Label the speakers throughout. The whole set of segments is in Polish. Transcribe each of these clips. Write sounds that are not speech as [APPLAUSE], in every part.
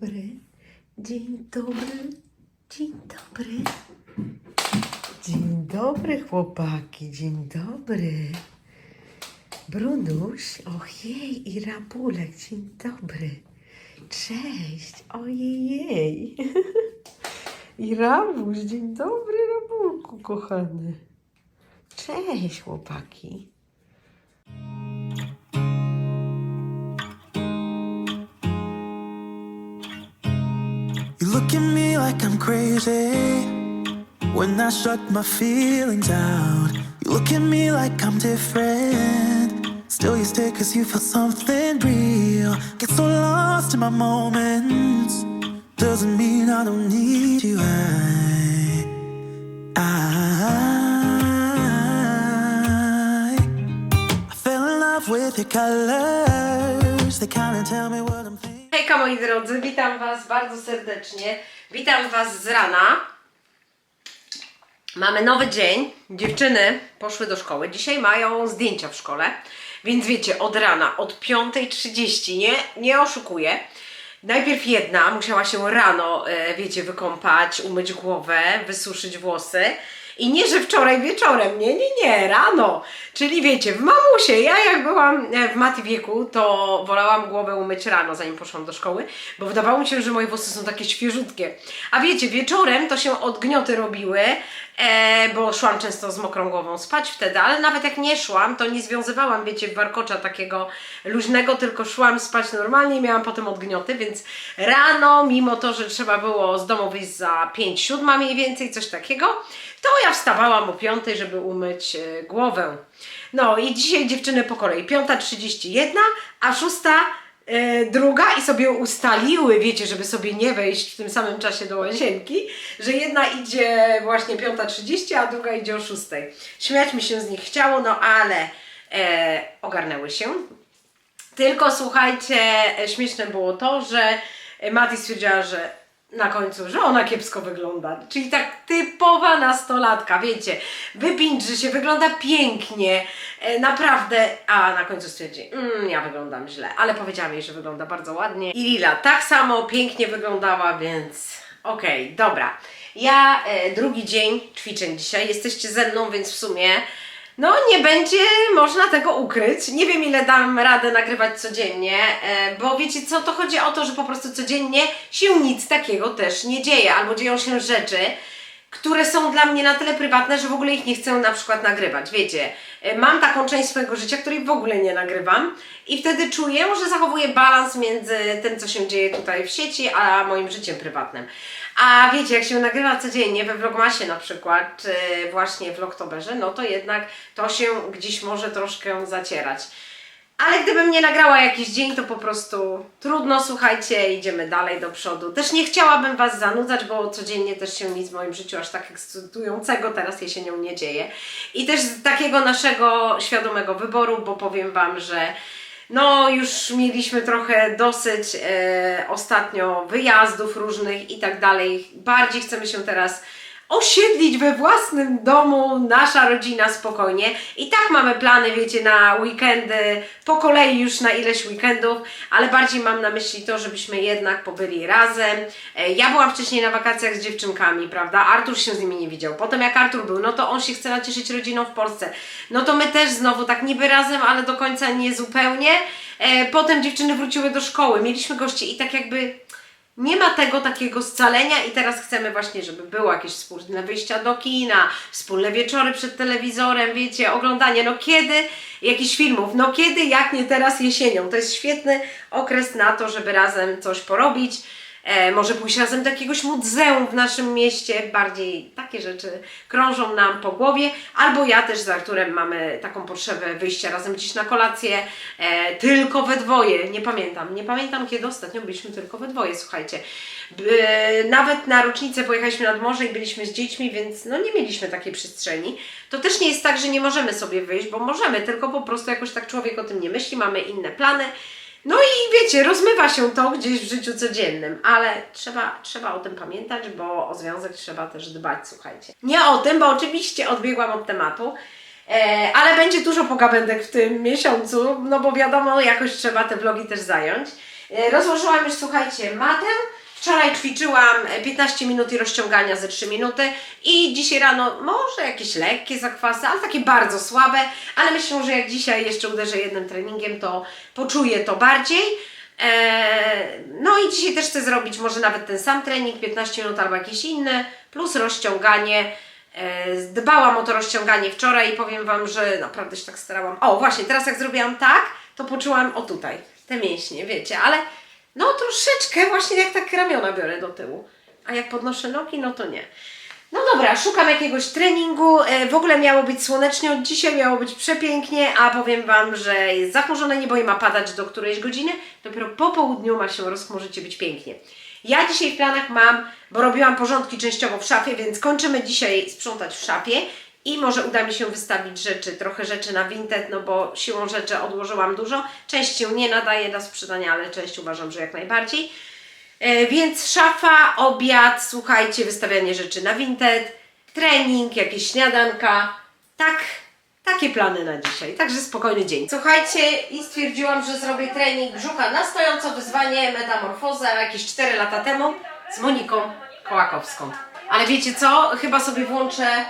Speaker 1: dobry. Dzień dobry. Dzień dobry. Dzień dobry, chłopaki. Dzień dobry. Brunuś, ojej, i Rabulek, dzień dobry. Cześć, ojej. [LAUGHS] I Rabuś, dzień dobry, Rabulku, kochany. Cześć, chłopaki.
Speaker 2: Look at me like I'm crazy when I shut my feelings out. You look at me like I'm different. Still, you stay cause you feel something real. Get so lost in my moments. Doesn't mean I don't need you. I, I, I fell in love with your colors. They kinda tell me what I'm thinking.
Speaker 3: Hejka moi drodzy, witam Was bardzo serdecznie. Witam Was z rana. Mamy nowy dzień. Dziewczyny poszły do szkoły. Dzisiaj mają zdjęcia w szkole. Więc wiecie, od rana, od 5.30, nie, nie oszukuję. Najpierw jedna musiała się rano, e, wiecie, wykąpać, umyć głowę, wysuszyć włosy. I nie, że wczoraj wieczorem, nie, nie, nie, rano. Czyli wiecie, w mamusie, ja jak byłam e, w Mati wieku, to wolałam głowę umyć rano, zanim poszłam do szkoły, bo wydawało mi się, że moje włosy są takie świeżutkie. A wiecie, wieczorem to się odgnioty robiły, e, bo szłam często z mokrą głową spać wtedy, ale nawet jak nie szłam, to nie związywałam, wiecie, warkocza takiego luźnego, tylko szłam spać normalnie i miałam potem odgnioty, więc rano, mimo to, że trzeba było z domu wyjść za 5 siódma mniej więcej, coś takiego, to ja wstawałam o 5, żeby umyć e, głowę. No i dzisiaj dziewczyny po kolei. 5.31, a 6 e, druga i sobie ustaliły, wiecie, żeby sobie nie wejść w tym samym czasie do łazienki, że jedna idzie właśnie 5.30, a druga idzie o 6. Śmiać mi się z nich chciało, no ale e, ogarnęły się. Tylko słuchajcie, e, śmieszne było to, że e, Mati stwierdziła, że na końcu, że ona kiepsko wygląda. Czyli tak typowa nastolatka, wiecie, wypindrzy się, wygląda pięknie, e, naprawdę, a na końcu stwierdzi, mm, ja wyglądam źle, ale powiedziałam jej, że wygląda bardzo ładnie. I Lila tak samo pięknie wyglądała, więc okej, dobra. Ja e, drugi dzień ćwiczeń dzisiaj, jesteście ze mną, więc w sumie no, nie będzie można tego ukryć. Nie wiem, ile dam radę nagrywać codziennie, e, bo wiecie co, to chodzi o to, że po prostu codziennie się nic takiego też nie dzieje, albo dzieją się rzeczy, które są dla mnie na tyle prywatne, że w ogóle ich nie chcę na przykład nagrywać. Wiecie, e, mam taką część swojego życia, której w ogóle nie nagrywam i wtedy czuję, że zachowuję balans między tym, co się dzieje tutaj w sieci, a moim życiem prywatnym. A wiecie, jak się nagrywa codziennie we Vlogmasie na przykład, czy właśnie w Vlogtoberze, no to jednak to się gdzieś może troszkę zacierać. Ale gdybym nie nagrała jakiś dzień, to po prostu trudno, słuchajcie, idziemy dalej do przodu. Też nie chciałabym Was zanudzać, bo codziennie też się nic w moim życiu aż tak ekscytującego teraz jesienią nie dzieje. I też z takiego naszego świadomego wyboru, bo powiem Wam, że no już mieliśmy trochę dosyć e, ostatnio wyjazdów różnych i tak dalej. Bardziej chcemy się teraz osiedlić we własnym domu, nasza rodzina spokojnie. I tak mamy plany, wiecie, na weekendy, po kolei już na ileś weekendów, ale bardziej mam na myśli to, żebyśmy jednak pobyli razem. E, Ja byłam wcześniej na wakacjach z dziewczynkami, prawda? Artur się z nimi nie widział. Potem jak Artur był, no to on się chce nacieszyć rodziną w Polsce. No to my też znowu tak niby razem, ale do końca nie zupełnie. E, Potem dziewczyny wróciły do szkoły, mieliśmy gości i tak jakby nie ma tego takiego scalenia i teraz chcemy właśnie, żeby było jakieś wspólne wyjścia do kina, wspólne wieczory przed telewizorem, wiecie, oglądanie, no kiedy, jakichś filmów, no kiedy, jak nie teraz jesienią. To jest świetny okres na to, żeby razem coś porobić. E, może pójść razem do jakiegoś muzeum w naszym mieście, bardziej takie rzeczy krążą nam po głowie, albo ja też z Arturem mamy taką potrzebę wyjścia razem gdzieś na kolację, e, tylko we dwoje, nie pamiętam, nie pamiętam kiedy ostatnio byliśmy tylko we dwoje, słuchajcie. B, nawet na rocznicę pojechaliśmy nad morze i byliśmy z dziećmi, więc no nie mieliśmy takiej przestrzeni. To też nie jest tak, że nie możemy sobie wyjść, bo możemy, tylko po prostu jakoś tak człowiek o tym nie myśli, mamy inne plany. No i wiecie, rozmywa się to gdzieś w życiu codziennym, ale trzeba, trzeba o tym pamiętać, bo o związek trzeba też dbać, słuchajcie. Nie o tym, bo oczywiście odbiegłam od tematu, e, ale będzie dużo pogawędek w tym miesiącu, no bo wiadomo, jakoś trzeba te vlogi też zająć. E, Rozłożyłam już, słuchajcie, matę. Wczoraj ćwiczyłam e, 15 minut i rozciągania ze 3 minuty i dzisiaj rano może jakieś lekkie zakwasy, ale takie bardzo słabe, ale myślę, że jak dzisiaj jeszcze uderzę jednym treningiem, to poczuję to bardziej. Eee, no i dzisiaj też chcę zrobić może nawet ten sam trening, 15 minut albo jakiś inny, plus rozciąganie. Eee, Dbałam o to rozciąganie wczoraj i powiem Wam, że naprawdę się tak starałam. O, właśnie, teraz jak zrobiłam tak, to poczułam o tutaj, te mięśnie, wiecie, ale no troszeczkę właśnie jak tak ramiona biorę do tyłu. A jak podnoszę nogi, no to nie. No dobra, szukam jakiegoś treningu. E, W ogóle miało być słonecznie od dzisiaj, miało być przepięknie, a powiem Wam, że jest zachmurzone niebo i ma padać do którejś godziny. Dopiero po południu ma się rozchmurzyć i być pięknie. Ja dzisiaj w planach mam, bo robiłam porządki częściowo w szafie, więc kończymy dzisiaj sprzątać w szafie i może uda mi się wystawić rzeczy, trochę rzeczy na Vinted, no bo siłą rzeczy odłożyłam dużo. Część się nie nadaje do sprzedania, ale część uważam, że jak najbardziej. E, Więc szafa, obiad, słuchajcie, wystawianie rzeczy na Vinted, trening, jakieś śniadanka. Tak, takie plany na dzisiaj. Także spokojny dzień. Słuchajcie, i stwierdziłam, że zrobię trening brzucha na stojąco, wyzwanie, metamorfoza jakieś 4 lata temu z Moniką Kołakowską. Ale wiecie co? Chyba sobie włączę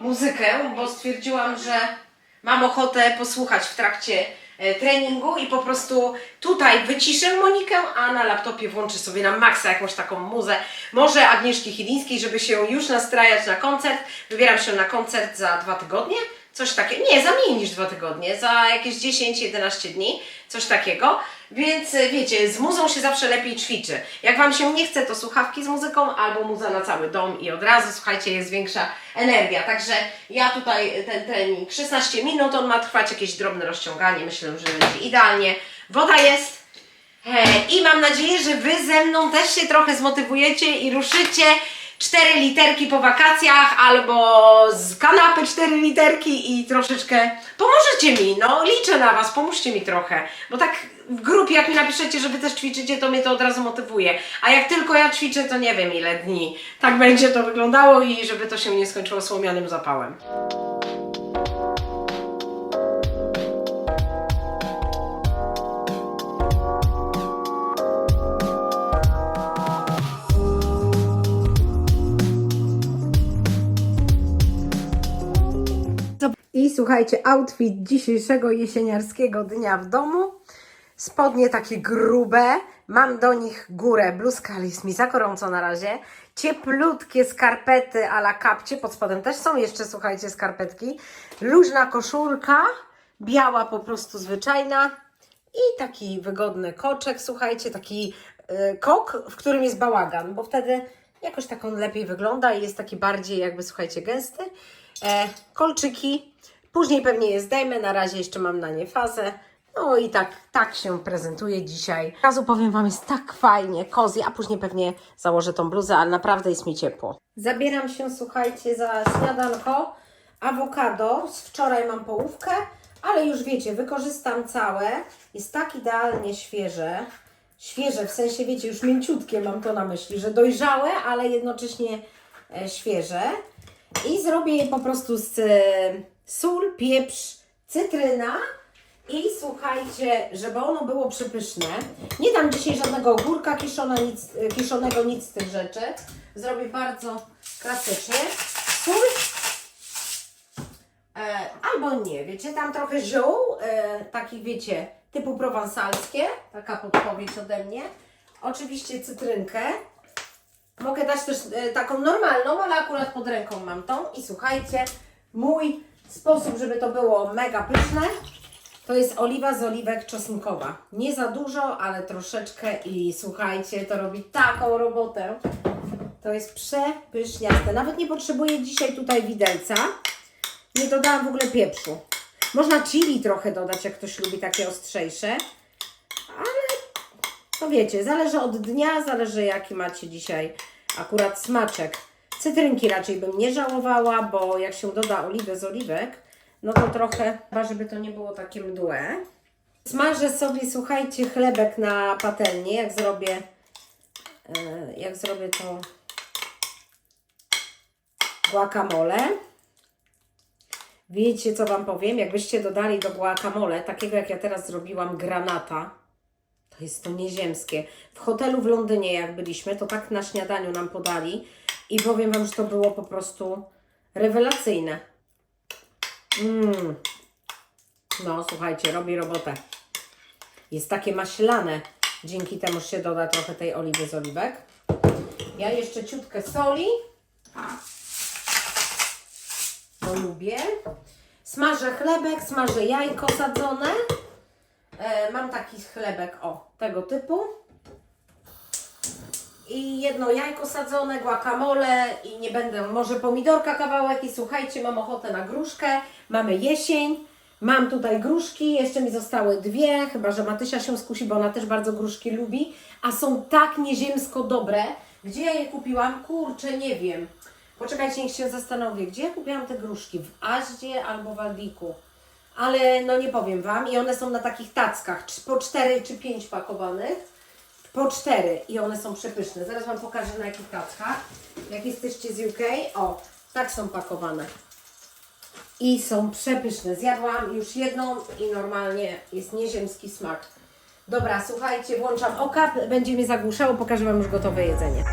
Speaker 3: muzykę, bo stwierdziłam, że mam ochotę posłuchać w trakcie e, treningu i po prostu tutaj wyciszę Monikę, a na laptopie włączę sobie na maksa jakąś taką muzę, może Agnieszki Chilińskiej, żeby się już nastrajać na koncert. Wybieram się na koncert za dwa tygodnie, coś takiego, nie, za mniej niż dwa tygodnie, za jakieś 10-11 dni, coś takiego. Więc e, wiecie, z muzą się zawsze lepiej ćwiczy. Jak Wam się nie chce, to słuchawki z muzyką albo muza na cały dom i od razu, słuchajcie, jest większa energia. Także ja tutaj ten trening 16 minut, on ma trwać jakieś drobne rozciąganie, myślę, że będzie idealnie. Woda jest, E, I mam nadzieję, że Wy ze mną też się trochę zmotywujecie i ruszycie cztery literki po wakacjach albo z kanapy cztery literki i troszeczkę pomożecie mi, no liczę na Was, pomóżcie mi trochę, bo tak w grupie jak mi napiszecie, że Wy też ćwiczycie, to mnie to od razu motywuje, a jak tylko ja ćwiczę, to nie wiem ile dni tak będzie to wyglądało i żeby to się nie skończyło słomianym zapałem. Słuchajcie, outfit dzisiejszego jesieniarskiego dnia w domu. Spodnie takie grube, mam do nich górę, bluzka, ale jest mi za gorąco na razie. Cieplutkie skarpety a la kapcie, pod spodem też są jeszcze, słuchajcie, skarpetki. Luźna koszulka, biała po prostu zwyczajna. I taki wygodny koczek, słuchajcie, taki y, kok, w którym jest bałagan, bo wtedy jakoś tak on lepiej wygląda i jest taki bardziej jakby, słuchajcie, gęsty. E, kolczyki, później pewnie je zdejmę, na razie jeszcze mam na nie fazę. No i tak, tak się prezentuje dzisiaj. Od razu powiem Wam, jest tak fajnie, cozy, a później pewnie założę tą bluzę, ale naprawdę jest mi ciepło. Zabieram się, słuchajcie, za śniadanko. Awokado, z wczoraj mam połówkę, ale już wiecie, wykorzystam całe. Jest tak idealnie świeże. Świeże, w sensie wiecie, już mięciutkie mam to na myśli, że dojrzałe, ale jednocześnie e, świeże. I zrobię je po prostu z e, sól, pieprz, cytryna i słuchajcie, żeby ono było przepyszne. Nie dam dzisiaj żadnego ogórka kiszona, nic, kiszonego, nic z tych rzeczy. Zrobię bardzo klasycznie. Sól, E, albo nie, wiecie, tam trochę ziół, e, takich wiecie, typu prowansalskie, taka podpowiedź ode mnie. Oczywiście cytrynkę. Mogę dać też e, taką normalną, ale akurat pod ręką mam tą. I słuchajcie, mój sposób, żeby to było mega pyszne, to jest oliwa z oliwek czosnkowa. Nie za dużo, ale troszeczkę i słuchajcie, to robi taką robotę. To jest przepyszniaste. Nawet nie potrzebuję dzisiaj tutaj widelca. Nie dodałam w ogóle pieprzu. Można chili trochę dodać, jak ktoś lubi takie ostrzejsze. Ale no wiecie, zależy od dnia, zależy jaki macie dzisiaj akurat smaczek. Cytrynki raczej bym nie żałowała, bo jak się doda oliwę z oliwek, no to trochę, żeby to nie było takie mdłe. Smażę sobie, słuchajcie, chlebek na patelni, jak zrobię, e, jak zrobię to guacamole. Wiecie, co Wam powiem? Jakbyście dodali do guacamole, takiego jak ja teraz zrobiłam, granata, To jest to nieziemskie. W hotelu w Londynie, jak byliśmy, to tak na śniadaniu nam podali i powiem Wam, że to było po prostu rewelacyjne. Mmm. No, słuchajcie, robi robotę. Jest takie maślane. Dzięki temu się doda trochę tej oliwy z oliwek. Ja jeszcze ciutkę soli. Bo lubię. Smażę chlebek, smażę jajko sadzone. E, mam taki chlebek, o, tego typu. I jedno jajko sadzone, guacamole i nie będę, może pomidorka kawałek i słuchajcie, mam ochotę na gruszkę. Mamy jesień. Mam tutaj gruszki, jeszcze mi zostały dwie, chyba że Matysia się skusi, bo ona też bardzo gruszki lubi, a są tak nieziemsko dobre. Gdzie ja je kupiłam? Kurczę, nie wiem. Poczekajcie, niech się zastanowię, gdzie ja kupiłam te gruszki? W Aździe albo w Aldiku. Ale no nie powiem Wam. I one są na takich tackach, po cztery czy pięć pakowanych. Po cztery i one są przepyszne. Zaraz Wam pokażę na jakich tackach. Jak jesteście z UK, o, tak są pakowane. I są przepyszne. Zjadłam już jedną i normalnie jest nieziemski smak. Dobra, słuchajcie, włączam oka, będzie mnie zagłuszało, pokażę Wam już gotowe jedzenie.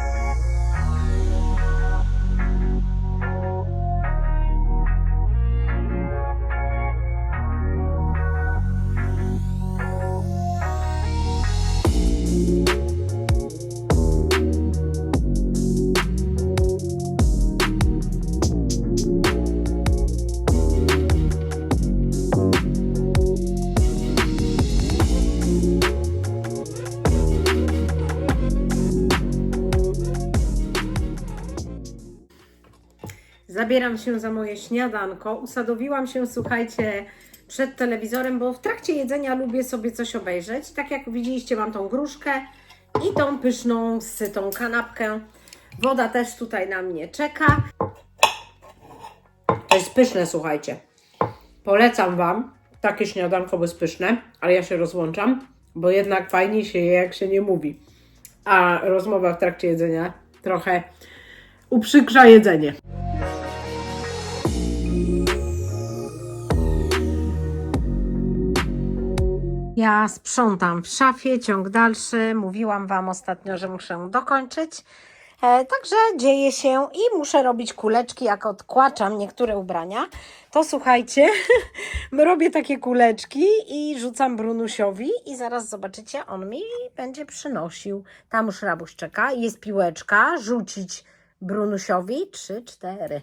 Speaker 3: Zabieram się za moje śniadanko. Usadowiłam się, słuchajcie, przed telewizorem, bo w trakcie jedzenia lubię sobie coś obejrzeć. Tak jak widzieliście, mam tą gruszkę i tą pyszną, sytą kanapkę. Woda też tutaj na mnie czeka. To jest pyszne, słuchajcie. Polecam Wam takie śniadanko bezpyszne, ale ja się rozłączam, bo jednak fajnie się je, jak się nie mówi. A rozmowa w trakcie jedzenia trochę uprzykrza jedzenie. Ja sprzątam w szafie, ciąg dalszy. Mówiłam Wam ostatnio, że muszę dokończyć. E, także dzieje się i muszę robić kuleczki, jak odkłaczam niektóre ubrania. To słuchajcie, [LAUGHS] robię takie kuleczki i rzucam Brunusiowi i zaraz zobaczycie, on mi będzie przynosił. Tam już rabuś czeka, jest piłeczka, rzucić Brunusiowi. Trzy, cztery.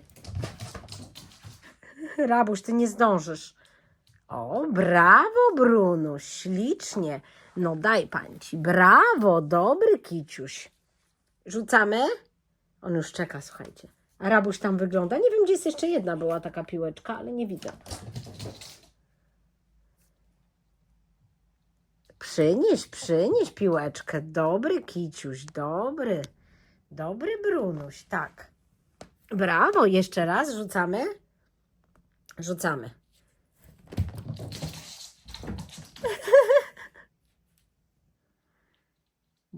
Speaker 3: Rabuś, ty nie zdążysz. O, brawo, Bruno, ślicznie. No daj pan ci. Brawo, dobry kiciuś. Rzucamy? On już czeka, słuchajcie. A rabuś tam wygląda. Nie wiem, gdzie jest jeszcze jedna była taka piłeczka, ale nie widzę. Przynieś, przynieś piłeczkę. Dobry kiciuś, dobry. Dobry Brunuś, tak. Brawo, jeszcze raz rzucamy. Rzucamy.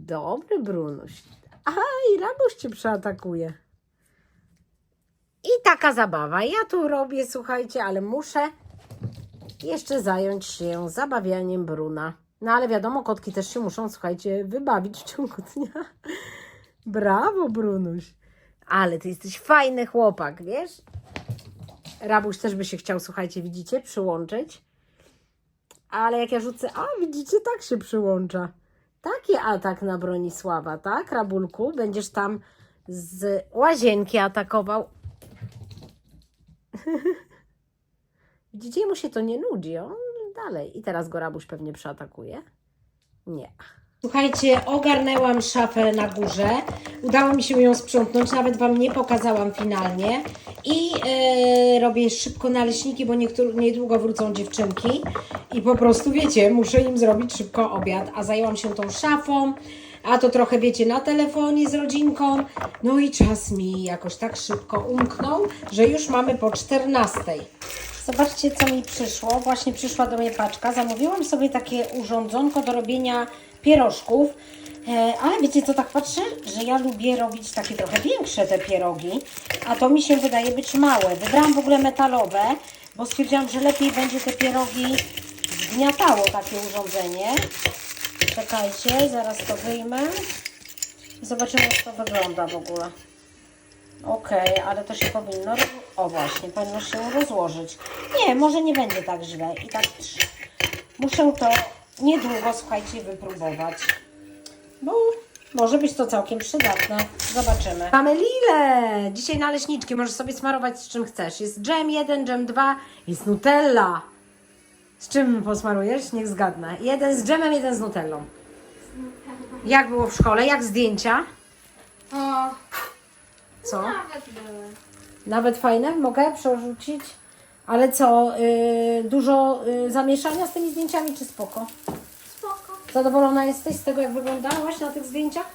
Speaker 3: Dobry Brunuś. Aha, i Rabuś cię przeatakuje. I taka zabawa. Ja tu robię, słuchajcie, ale muszę jeszcze zająć się zabawianiem Bruna. No ale wiadomo, kotki też się muszą, słuchajcie, wybawić w ciągu dnia. [LAUGHS] Brawo, Brunuś. Ale ty jesteś fajny chłopak, wiesz? Rabuś też by się chciał, słuchajcie, widzicie, przyłączyć. Ale jak ja rzucę, a widzicie, tak się przyłącza. Taki atak na Bronisława, tak, Rabulku? Będziesz tam z łazienki atakował. [LAUGHS] Widzicie, mu się to nie nudzi. On dalej. I teraz go Rabuś pewnie przeatakuje. Nie. Słuchajcie, ogarnęłam szafę na górze. Udało mi się ją sprzątnąć, nawet Wam nie pokazałam finalnie. I e, robię szybko naleśniki, bo niedługo wrócą dziewczynki. I po prostu, wiecie, muszę im zrobić szybko obiad. A zajęłam się tą szafą, a to trochę, wiecie, na telefonie z rodzinką. No i czas mi jakoś tak szybko umknął, że już mamy po 14. Zobaczcie, co mi przyszło. Właśnie przyszła do mnie paczka. Zamówiłam sobie takie urządzonko do robienia pierożków. E, ale wiecie co, tak patrzę, że ja lubię robić takie trochę większe te pierogi, a to mi się wydaje być małe. Wybrałam w ogóle metalowe, bo stwierdziłam, że lepiej będzie te pierogi zgniatało takie urządzenie. Czekajcie, zaraz to wyjmę. I zobaczymy, jak to wygląda w ogóle. Okej, ale to się powinno. O, właśnie, powinno się rozłożyć. Nie, może nie będzie tak źle. I tak muszę to niedługo, słuchajcie, wypróbować. Bo może być to całkiem przydatne. Zobaczymy. Mamy lile! Dzisiaj naleśniczki. Możesz sobie smarować z czym chcesz. Jest dżem 1, dżem 2, jest Nutella. Z czym posmarujesz? Niech zgadnę. Jeden z dżemem, jeden z Nutellą. Jak było w szkole? Jak zdjęcia?
Speaker 4: O,
Speaker 3: Co?
Speaker 4: nawet były.
Speaker 3: Nawet fajne? Mogę przerzucić? Ale co, y, dużo y, zamieszania z tymi zdjęciami, czy spoko? Zadowolona jesteś z tego, jak wyglądałaś na tych zdjęciach?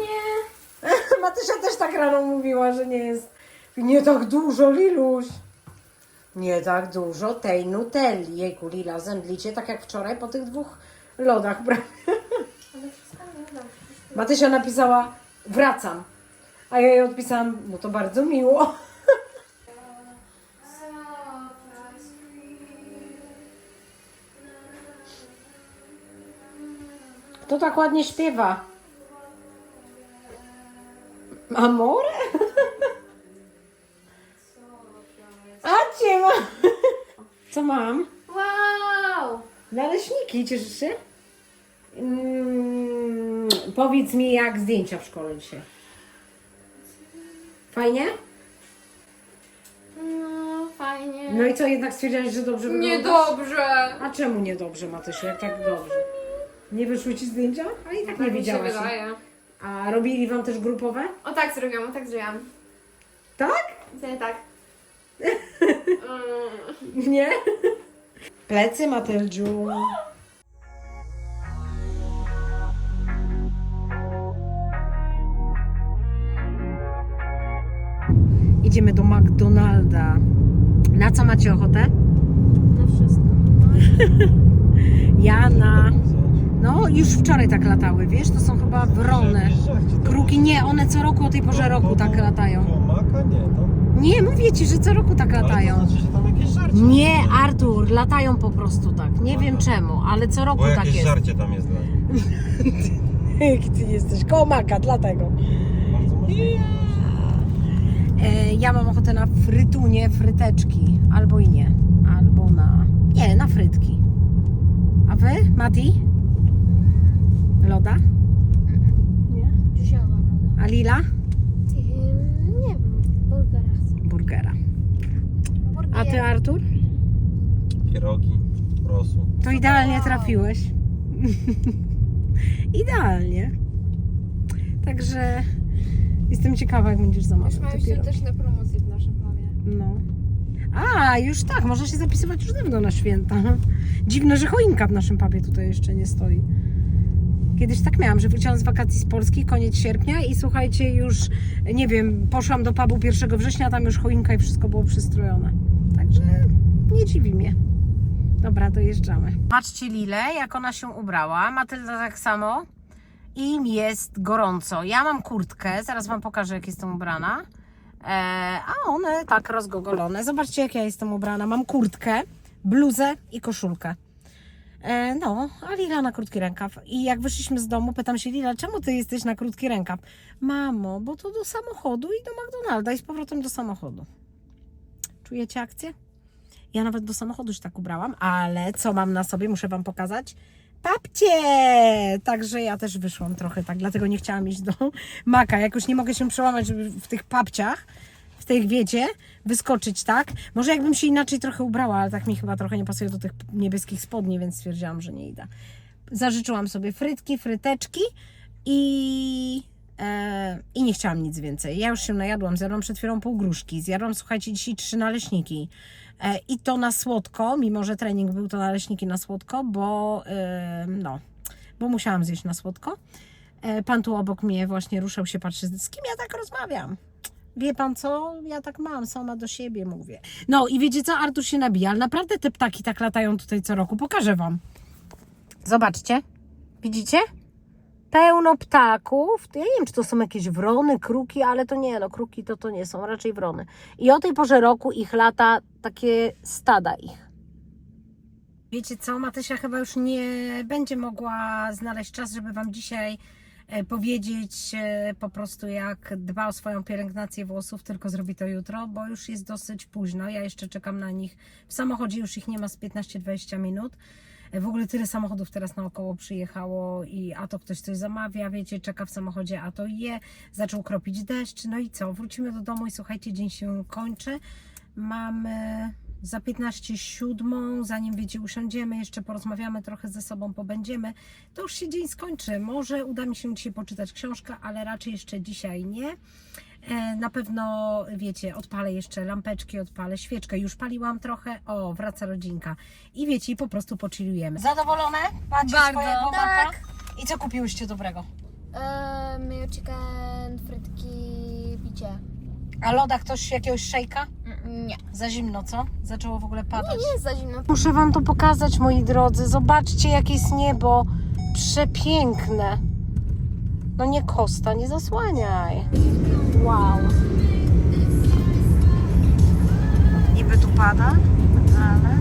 Speaker 4: Nie. [LAUGHS]
Speaker 3: Matysia też tak rano mówiła, że nie jest. Nie tak dużo, Liluś. Nie tak dużo tej Nutelli. Jejku, Lila, zemdlicie, tak jak wczoraj po tych dwóch lodach prawie.
Speaker 4: Ale wszystko nie.
Speaker 3: Matysia napisała, wracam. A ja jej odpisałam, no to bardzo miło. Kto tak ładnie śpiewa? Amore? A cię mam. Co mam?
Speaker 4: Wow!
Speaker 3: Naleśniki, cieszysz się? Mm, powiedz mi, jak zdjęcia w szkole dzisiaj. Fajnie?
Speaker 4: No, fajnie.
Speaker 3: No i co, jednak stwierdziłaś, że dobrze wyglądasz?
Speaker 4: Niedobrze.
Speaker 3: A czemu niedobrze, Matysiu, jak tak dobrze? Nie wyszły Ci zdjęcia? A i tak nie
Speaker 4: mi się
Speaker 3: wiedziałaś.
Speaker 4: wydaje.
Speaker 3: A robili Wam też grupowe?
Speaker 4: O tak zrobiłam, o tak zrobiłam.
Speaker 3: Tak?
Speaker 4: Nie tak. Mm. [LAUGHS]
Speaker 3: Nie? Plecy, Matyldziu. Idziemy do McDonalda. Na co macie ochotę?
Speaker 4: Na wszystko. [LAUGHS]
Speaker 3: Ja na... No, już wczoraj tak latały, wiesz? To są chyba wrony. Kruki, nie, one co roku o tej porze roku tak latają.
Speaker 5: Maka nie, to.
Speaker 3: Nie, mówię Ci, że co roku tak latają.
Speaker 5: Ale to znaczy, że tam jakieś żarcie.
Speaker 3: Nie, Artur, latają po prostu tak. Nie wiem czemu, ale co roku
Speaker 5: Bo
Speaker 3: tak
Speaker 5: jakieś
Speaker 3: jest.
Speaker 5: żarcie tam jest dla nich. [LAUGHS]
Speaker 3: Jaki ty jesteś kołmaka, dlatego.
Speaker 5: Bardzo możliwe.
Speaker 3: E, ja mam ochotę na frytunie, fryteczki. Albo i nie. Albo na... Nie, na frytki. A wy, Mati? Loda? Nie.
Speaker 4: Wzięłam loda.
Speaker 3: A Lila?
Speaker 4: Nie wiem, burgera chcę.
Speaker 3: Burgera. A ty, Artur?
Speaker 5: Pierogi, rosół.
Speaker 3: To idealnie trafiłeś. [LAUGHS] idealnie. Także jestem ciekawa, jak będziesz
Speaker 4: Już
Speaker 3: zamawiał te
Speaker 4: się
Speaker 3: pierogi.
Speaker 4: też na promocji w naszym pubie.
Speaker 3: No. A, już tak, można się zapisywać już dawno na święta. [LAUGHS] Dziwne, że choinka w naszym pubie tutaj jeszcze nie stoi. Kiedyś tak miałam, że wróciłam z wakacji z Polski, koniec sierpnia i słuchajcie, już, nie wiem, poszłam do pubu 1 września, tam już choinka i wszystko było przystrojone. Także nie dziwi mnie. Dobra, dojeżdżamy. Patrzcie Lilę, jak ona się ubrała. Matylda tak samo. Im jest gorąco. Ja mam kurtkę, zaraz Wam pokażę, jak jestem ubrana. E, a one tak rozgogolone. Zobaczcie, jak ja jestem ubrana. Mam kurtkę, bluzę i koszulkę. E, no, a Lila na krótki rękaw. I jak wyszliśmy z domu, pytam się, Lila, czemu ty jesteś na krótki rękaw? Mamo, bo to do samochodu i do McDonalda i z powrotem do samochodu. Czujecie akcję? Ja nawet do samochodu się tak ubrałam, ale co mam na sobie, muszę Wam pokazać. Papcie! Także ja też wyszłam trochę tak, dlatego nie chciałam iść do Maka. Jak już nie mogę się przełamać w tych papciach, tych wiecie, wyskoczyć, tak? Może jakbym się inaczej trochę ubrała, ale tak mi chyba trochę nie pasuje do tych niebieskich spodni, więc stwierdziłam, że nie idę. Zażyczyłam sobie frytki, fryteczki i, e, i nie chciałam nic więcej. Ja już się najadłam, zjadłam przed chwilą pół gruszki, zjadłam, słuchajcie, dzisiaj trzy naleśniki. E, I to na słodko, mimo że trening był to naleśniki na słodko, bo no, bo musiałam zjeść na słodko. E, Pan tu obok mnie właśnie ruszał się, patrzy, z kim ja tak rozmawiam. Wie pan co? Ja tak mam, sama do siebie mówię. No i wiecie co? Artur się nabija, ale naprawdę te ptaki tak latają tutaj co roku. Pokażę wam. Zobaczcie. Widzicie? Pełno ptaków. Ja nie wiem, czy to są jakieś wrony, kruki, ale to nie, no kruki to to nie są, raczej wrony. I o tej porze roku ich lata takie stada ich. Wiecie co, Matysia chyba już nie będzie mogła znaleźć czas, żeby Wam dzisiaj powiedzieć e, po prostu jak dba o swoją pielęgnację włosów, tylko zrobi to jutro, bo już jest dosyć późno. Ja jeszcze czekam na nich. W samochodzie już ich nie ma z 15-20 minut. E, W ogóle tyle samochodów teraz naokoło przyjechało i a to ktoś coś zamawia, wiecie, czeka w samochodzie, a to je. Zaczął kropić deszcz. No i co? Wrócimy do domu i słuchajcie, dzień się kończy. Mamy za 15 siódmą, zanim wiecie, usiądziemy, jeszcze porozmawiamy trochę ze sobą, pobędziemy, to już się dzień skończy. Może uda mi się dzisiaj poczytać książkę, ale raczej jeszcze dzisiaj nie. E, Na pewno, wiecie, odpalę jeszcze lampeczki, odpalę świeczkę. Już paliłam trochę. O, wraca rodzinka. I wiecie, i po prostu pochillujemy. Zadowolone? Macie
Speaker 4: Bardzo, tak.
Speaker 3: I co kupiłyście dobrego?
Speaker 4: Mayo chicken, frytki, picie.
Speaker 3: A loda ktoś jakiegoś szejka?
Speaker 4: Nie.
Speaker 3: Za zimno, co? Zaczęło w ogóle padać.
Speaker 4: Nie jest za zimno.
Speaker 3: Muszę Wam to pokazać, moi drodzy. Zobaczcie, jakie jest niebo. Przepiękne. No nie Kosta, nie zasłaniaj. Wow. Niby tu pada, ale